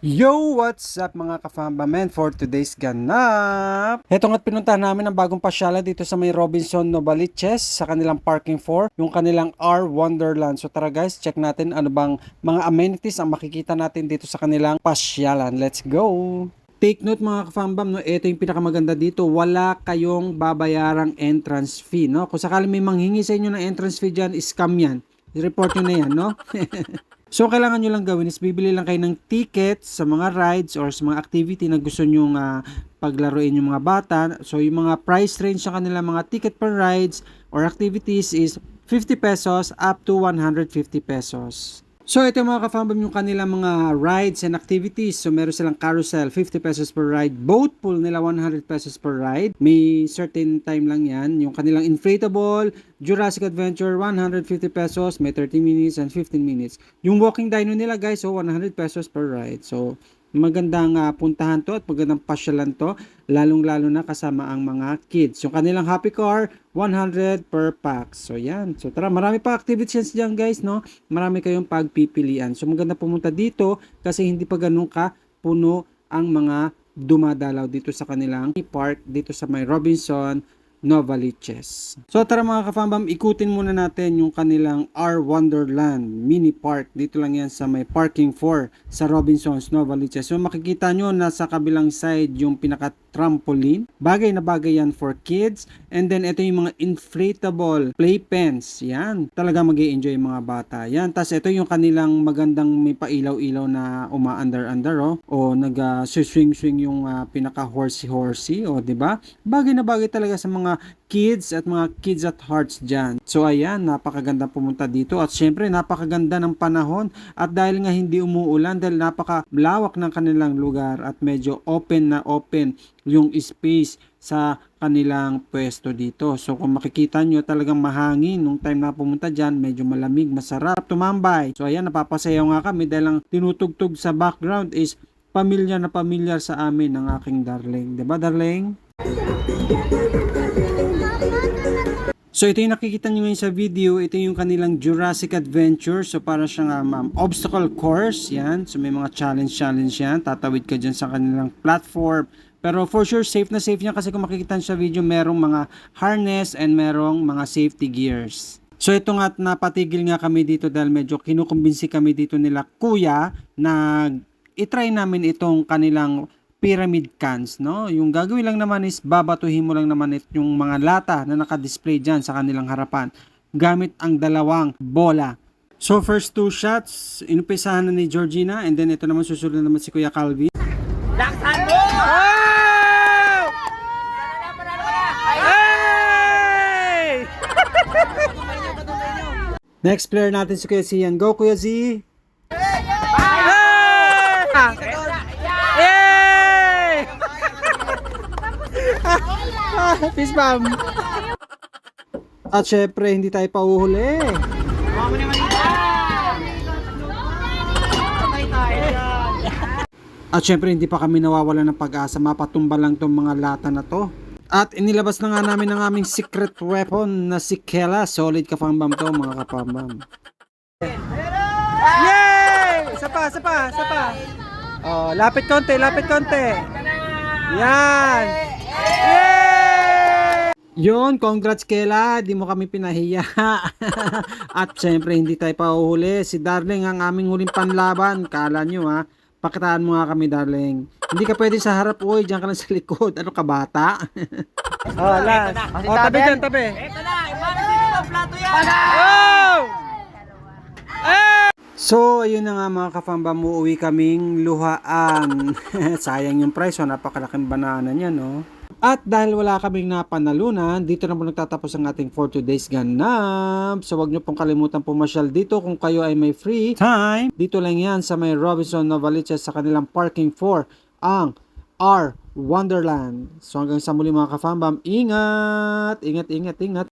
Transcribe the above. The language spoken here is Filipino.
Yo! What's up mga kafambamen for today's ganap? Ito nga't pinuntahan namin ang bagong pasyala dito sa may Robinson Novaliches sa kanilang parking for yung kanilang R Wonderland. So tara guys, check natin ano bang mga amenities ang makikita natin dito sa kanilang pasyalan. Let's go! Take note mga kafambam, no, ito yung pinakamaganda dito, wala kayong babayarang entrance fee. No? Kung sakali may manghingi sa inyo ng entrance fee dyan, scam yan. I-report nyo na yan, no? So, kailangan nyo lang gawin is bibili lang kayo ng tickets sa mga rides or sa mga activity na gusto nyo uh, paglaruin yung mga bata. So, yung mga price range sa kanila mga ticket per rides or activities is 50 pesos up to 150 pesos. So, ito mga kafambam yung kanilang mga rides and activities. So, meron silang carousel, 50 pesos per ride. Boat pool nila, 100 pesos per ride. May certain time lang yan. Yung kanilang inflatable, Jurassic Adventure, 150 pesos. May 30 minutes and 15 minutes. Yung walking dino nila, guys, so 100 pesos per ride. So, magandang uh, puntahan to at magandang pasyalan to lalong lalo na kasama ang mga kids. Yung kanilang happy car 100 per pack. So yan. So tara marami pa activities dyan guys no? Marami kayong pagpipilian. So maganda pumunta dito kasi hindi pa ganun ka puno ang mga dumadalaw dito sa kanilang park dito sa may Robinson Novaliches. So tara mga kafambam, ikutin muna natin yung kanilang R Wonderland mini park. Dito lang yan sa may parking 4 sa Robinsons Novaliches. So makikita nyo na sa kabilang side yung pinaka trampoline. Bagay na bagay yan for kids. And then ito yung mga inflatable playpens. Yan. Talaga mag enjoy yung mga bata. Yan. Tapos ito yung kanilang magandang may pailaw-ilaw na uma-under-under oh. O nag-swing-swing yung uh, pinaka horsey-horsey. O, di ba? Bagay na bagay talaga sa mga kids at mga kids at hearts dyan. So ayan, napakaganda pumunta dito at syempre napakaganda ng panahon at dahil nga hindi umuulan dahil napakalawak ng kanilang lugar at medyo open na open yung space sa kanilang pwesto dito. So kung makikita nyo talagang mahangin nung time na pumunta dyan, medyo malamig, masarap tumambay. So ayan, napapasayaw nga kami dahil ang tinutugtog sa background is pamilyar na pamilyar sa amin ng aking darling. ba darling? So ito yung nakikita nyo ngayon sa video, ito yung kanilang Jurassic Adventure. So para siyang um, obstacle course, yan. So may mga challenge-challenge yan. Tatawid ka dyan sa kanilang platform. Pero for sure, safe na safe niya kasi kung makikita nyo sa video, merong mga harness and merong mga safety gears. So ito nga napatigil nga kami dito dahil medyo kinukumbinsi kami dito nila kuya na itry namin itong kanilang pyramid cans, no? Yung gagawin lang naman is babatuhin mo lang naman yung mga lata na naka-display dyan sa kanilang harapan gamit ang dalawang bola. So first two shots, inumpisahan na ni Georgina and then ito naman susunod naman si Kuya Calvin. Laksan mo! Hey! Next player natin si Kuya Zian. Go Kuya Z! Fist bump. At syempre, hindi tayo pauhuli. At syempre, hindi pa kami nawawala ng pag-asa. Mapatumba lang tong mga lata na to. At inilabas na nga namin ang aming secret weapon na si Kela. Solid kapambam to, mga kapambam. Yay! Isa pa, isa pa, isa pa. Oh, lapit konti, lapit konti. Yan. Yun, congrats Kela, di mo kami pinahiya. At syempre hindi tayo pauhuli. Si Darling ang aming huling panlaban. Kala nyo ha. Pakitaan mo nga kami, darling. Hindi ka pwede sa harap, uy. Diyan ka lang sa likod. Ano ka, bata? oh, last. Oh, tabi dyan, tabi. Ito na, imagine sino ang plato yan! Oh! So, ayun na nga mga kafamba, uuwi kaming luhaan. Sayang yung price, so napakalaking banana niya, no? At dahil wala kaming napanalunan, dito na po nagtatapos ang ating for today's ganap. So, wag nyo pong kalimutan pumasyal dito kung kayo ay may free time. Dito lang yan sa may Robinson Novaliches sa kanilang parking for ang R Wonderland. So hanggang sa muli mga kafambam, ingat! Ingat, ingat, ingat!